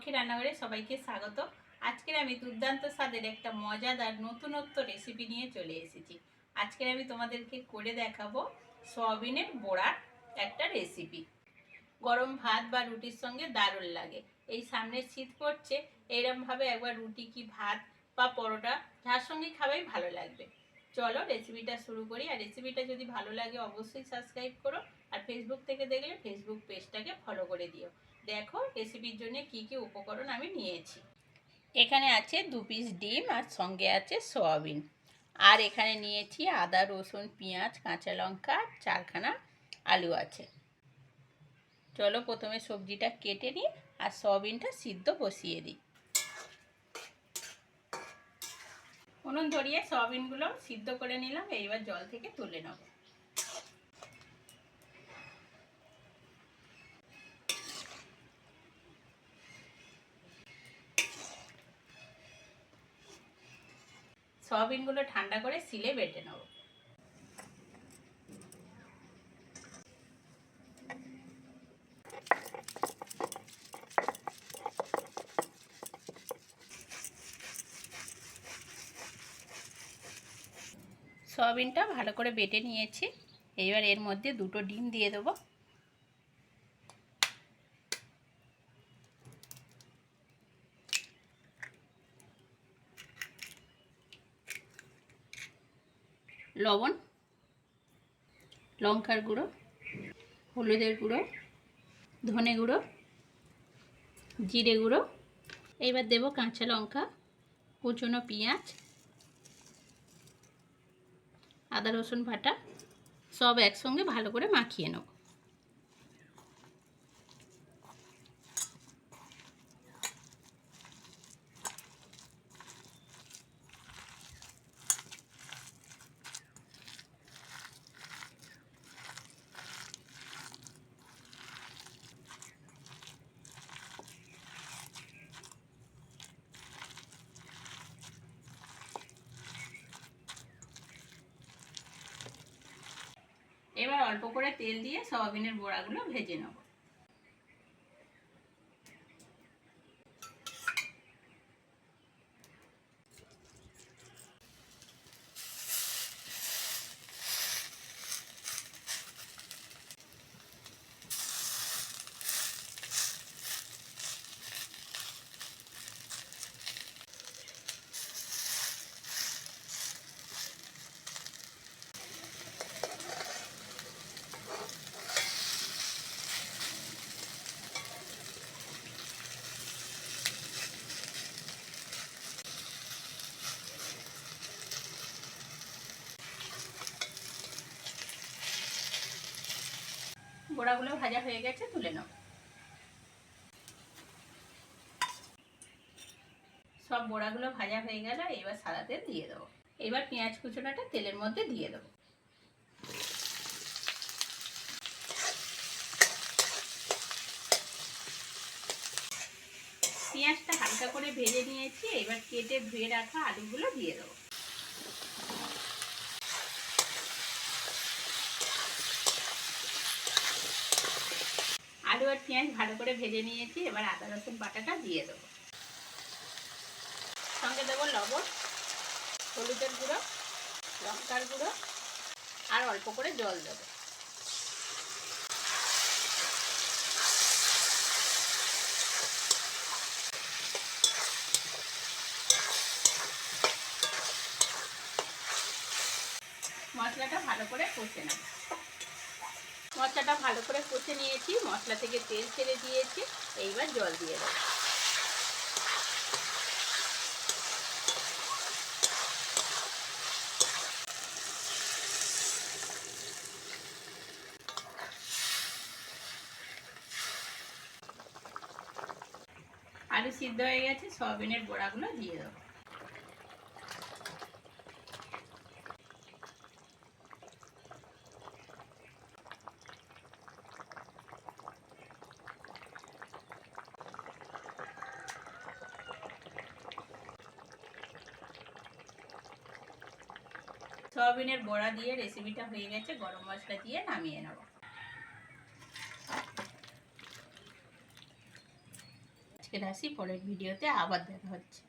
লক্ষ্মী রান্নাঘরে সবাইকে স্বাগত। আজকের আমি দুর্দান্ত স্বাদের একটা মজাদার নতুনত্ব রেসিপি নিয়ে চলে এসেছি। আজকের আমি তোমাদেরকে করে দেখাবো সয়াবিনের বড়ার একটা রেসিপি গরম ভাত বা রুটির সঙ্গে দারুণ লাগে। এই সামনের শীত পড়ছে এইরমভাবে একবার রুটি কি ভাত বা পরোটা যার সঙ্গে খাবাই ভালো লাগবে। চলো রেসিপিটা শুরু করি। আর রেসিপিটা যদি ভালো লাগে অবশ্যই সাবস্ক্রাইব করো। আর ফেসবুক থেকে দেখলে ফেসবুক পেজটাকে ফলো করে দিও। দেখো রেসিপির জন্য কি কি উপকরণ আমি নিয়েছি। এখানে আছে দু পিস ডিম আর সঙ্গে আছে সয়াবিন। আর এখানে নিয়েছি আদা, রসুন, পেঁয়াজ, কাঁচা লঙ্কা, চারখানা আলু আছে। চলো প্রথমে সবজিটা কেটে নিই আর সয়াবিনটা সিদ্ধ বসিয়ে দিই। উনুন ধরিয়ে সয়াবিনগুলো সিদ্ধ করে নিলাম, এইবার জল থেকে তুলে নেব। সয়াবিনগুলো ঠান্ডা করে সিলে বেটে নেব। সয়াবিনটা ভালো করে বেটে নিয়েছি। এইবার এর মধ্যে দুটো ডিম দিয়ে দেবো। লবণ, লঙ্কার গুঁড়ো, হলুদের গুঁড়ো, ধনে গুঁড়ো, জিরে গুঁড়ো। এইবার দেব কাঁচা লঙ্কা, কুচনো পেঁয়াজ, আদা রসুন ভাটা সব একসঙ্গে ভালো করে মাখিয়ে নেব এবার অল্প করে তেল দিয়ে সয়াবিনের বড়াগুলো ভেজে নেব। বড়াগুলো ভাজা হয়ে গেছে, তুলে নাও। সব বড়াগুলো ভাজা হয়ে গেল, এবার সাদা তেল দিয়ে দেবো। এবার পেঁয়াজ কুচোনাটা তেলের মধ্যে দিয়ে দেবো। পেঁয়াজটা হালকা করে ভেজে নিয়েছি, এবার কেটে ধুয়ে রাখা আলুগুলো দিয়ে দেবো। আলু আর পেঁয়াজ ভালো করে ভেজে নিয়েছি, এবার আদা, রসুন বাটাটা দিয়ে দেবো। সঙ্গে দেবো লবণ, হলুদের গুঁড়ো, লঙ্কার গুঁড়ো, আর অল্প করে জল দেবো। মশলাটা ভালো করে কষে নেব। মশলাটা ভালো করে কষে নিয়েছি। মশলা থেকে তেল ছেড়ে দিয়েছি। এইবার জল দিয়ে দেবো। আলু সিদ্ধ হয়ে গেছে, সয়াবিনের বড়াগুলো দিয়ে দেবো। সয়াবিনের বড়া দিয়ে রেসিপিটা হয়ে গেছে, গরম মশলা দিয়ে নামিয়ে নেব। আজকে আসি পরের ভিডিওতে আবার দেখা হচ্ছে।